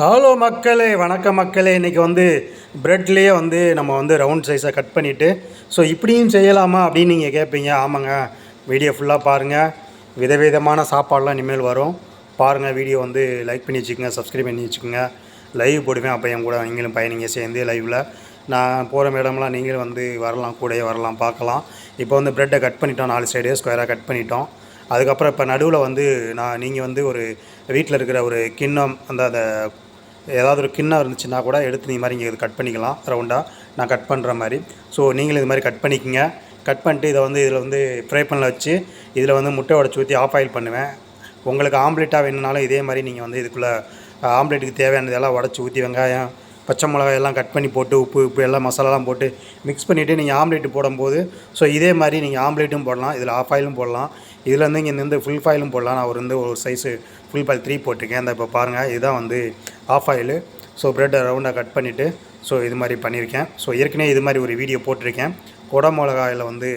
Hello மக்களே வணக்கம் மக்களே. இன்றைக்கி வந்து ப்ரெட்லேயே வந்து நம்ம வந்து ரவுண்ட் சைஸை கட் பண்ணிவிட்டு ஸோ இப்படியும் செய்யலாமா அப்படின்னு நீங்கள் கேட்பீங்க ஆமாங்க. வீடியோ ஃபுல்லாக பாருங்கள் விதவிதமான சாப்பாடெலாம் இனிமேல் வரும். பாருங்கள் வீடியோ வந்து லைக் பண்ணி வச்சுக்கோங்க சப்ஸ்கிரைப் பண்ணி வச்சுக்கோங்க. லைவ் போடுவேன் அப்போ என் கூட நீங்களும் பயணிங்க சேர்ந்து லைவில் நான் போகிற இடம்லாம் நீங்களும் வந்து வரலாம் கூடயே வரலாம் பார்க்கலாம். இப்போ வந்து ப்ரெட்டை கட் பண்ணிட்டோம் நாலு சைடு ஸ்கொயராக கட் பண்ணிட்டோம். அதுக்கப்புறம் இப்போ நடுவில் வந்து நான் நீங்கள் வந்து ஒரு வீட்டில் இருக்கிற ஒரு கிண்ணம் அந்த அந்த ஏதாவது ஒரு கிண்ணம் இருந்துச்சுன்னா கூட எடுத்து நீ மாதிரி இங்கே இது கட் பண்ணிக்கலாம் ரவுண்டாக நான் கட் பண்ணுற மாதிரி. ஸோ நீங்களும் இது மாதிரி கட் பண்ணிக்கோங்க. கட் பண்ணிட்டு இதை வந்து இதில் வந்து ஃப்ரை பண்ணில் வச்சு இதில் வந்து முட்டை உடச்சி ஊற்றி ஆஃப் ஆயில் பண்ணுவேன். உங்களுக்கு ஆம்லேட்டாக வேணுனாலும் இதே மாதிரி நீங்கள் வந்து இதுக்குள்ளே ஆம்லேட்டுக்கு தேவையானதெல்லாம் உடச்சி ஊற்றி வெங்காயம் பச்சை மிளகாய் எல்லாம் கட் பண்ணி போட்டு உப்பு உப்பு எல்லாம் மசாலாலாம் போட்டு மிக்ஸ் பண்ணிவிட்டு நீங்கள் ஆம்லேட்டு போடும்போது ஸோ இதே மாதிரி நீங்கள் ஆம்லேட்டும் போடலாம். இதில் ஆஃப் ஆயிலும் போடலாம். இதில் வந்து இங்கே வந்து ஃபுல் ஃபாயிலும் போடலாம். நான் ஒரு வந்து ஒரு சைஸு ஃபுல் ஃபாயில் த்ரீ போட்டிருக்கேன். இந்த இப்போ பாருங்கள் இதுதான் வந்து ஆஃப் ஆயிலு ஸோ ப்ரெட்டை ரவுண்டாக கட் பண்ணிவிட்டு ஸோ இது மாதிரி பண்ணியிருக்கேன். ஸோ ஏற்கனவே இது மாதிரி ஒரு வீடியோ போட்டிருக்கேன். கொடை மிளகாயில் வந்து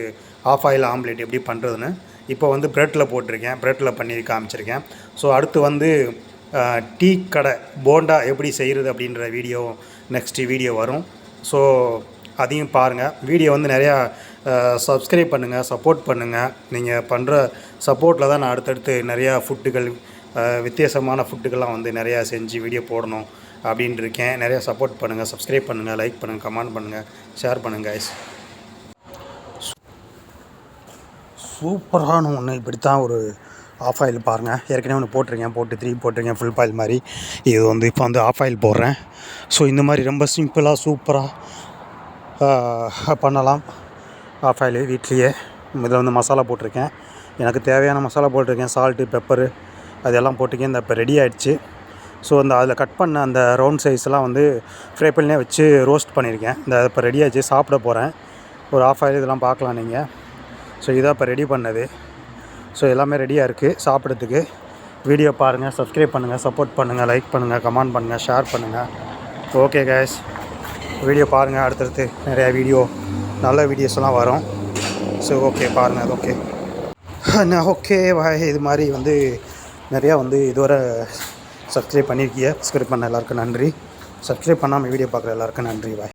ஆஃப் ஆயில் ஆம்லேட் எப்படி பண்ணுறதுன்னு இப்போ வந்து ப்ரெட்டில் போட்டிருக்கேன். ப்ரெட்டில் பண்ணி காமிச்சிருக்கேன். ஸோ அடுத்து வந்து டீ கடை போண்டா எப்படி செய்கிறது அப்படின்ற வீடியோ நெக்ஸ்ட் வீடியோ வரும். ஸோ அதையும் பாருங்கள் வீடியோ வந்து நிறையா சப்ஸ்கிரைப் பண்ணுங்கள் சப்போர்ட் பண்ணுங்கள் நீங்கள் பண்ணுற சப்போர்ட்டில் தான் நான் அடுத்தடுத்து நிறையா ஃபுட்டுகள் வித்தியாசமான ஃபுட்டுக்கெல்லாம் வந்து நிறையா செஞ்சு வீடியோ போடணும் அப்படின்ட்டு இருக்கேன். நிறையா சப்போர்ட் பண்ணுங்கள் சப்ஸ்கிரைப் பண்ணுங்கள் லைக் பண்ணுங்கள் கமெண்ட் பண்ணுங்கள் ஷேர் பண்ணுங்கள் கைஸ் சூப்பரான ஒன்று இப்படி தான் ஒரு ஆஃப் ஆயில் பாருங்கள் ஏற்கனவே ஒன்று போட்டிருக்கேன் போட்டு த்ரீ போட்டிருக்கேன் ஃபுல் பாயில் மாதிரி. இது வந்து இப்போ வந்து ஆஃப் ஆயில் போடுறேன். ஸோ இந்த மாதிரி ரொம்ப சிம்பிளாக சூப்பராக பண்ணலாம். ஆஃப் ஆயில் வீட்லேயே. இதில் வந்து மசாலா போட்டிருக்கேன். எனக்கு தேவையான மசாலா போட்டிருக்கேன். சால்ட்டு பெப்பரு அதெல்லாம் போட்டுக்கி இந்த இப்போ ரெடி ஆகிடுச்சு ஸோ அந்த அதில் கட் பண்ண அந்த ரவுண்ட் சைஸ்லாம் வந்து ஃப்ரை வச்சு ரோஸ்ட் பண்ணியிருக்கேன் இந்த இப்போ ரெடி ஆச்சு சாப்பிட போகிறேன் ஒரு ஆஃப் ஆயில் இதெல்லாம் பார்க்கலாம் நீங்கள் ஸோ இதான் இப்போ ரெடி பண்ணது. ஸோ எல்லாமே ரெடியாக இருக்குது சாப்பிட்றதுக்கு. வீடியோ பாருங்கள் சப்ஸ்கிரைப் பண்ணுங்கள் சப்போர்ட் பண்ணுங்கள் லைக் பண்ணுங்கள் கமெண்ட் பண்ணுங்கள் ஷேர் பண்ணுங்கள் ஓகே கேஸ் வீடியோ பாருங்கள் அடுத்தடுத்து நிறையா வீடியோ நல்ல வீடியோஸ்லாம் வரும். ஸோ ஓகே பாருங்கள் அது ஓகே நான் ஓகே பாய் இது மாதிரி வந்து நிறையா வந்து இதுவரை சப்ஸ்கிரைப் பண்ணியிருக்கீங்க. சப்ஸ்கிரைப் பண்ண எல்லாருக்கும் நன்றி. சப்ஸ்கிரைப் பண்ணாமல் வீடியோ பார்க்குற எல்லாருக்கும் நன்றி. பாய்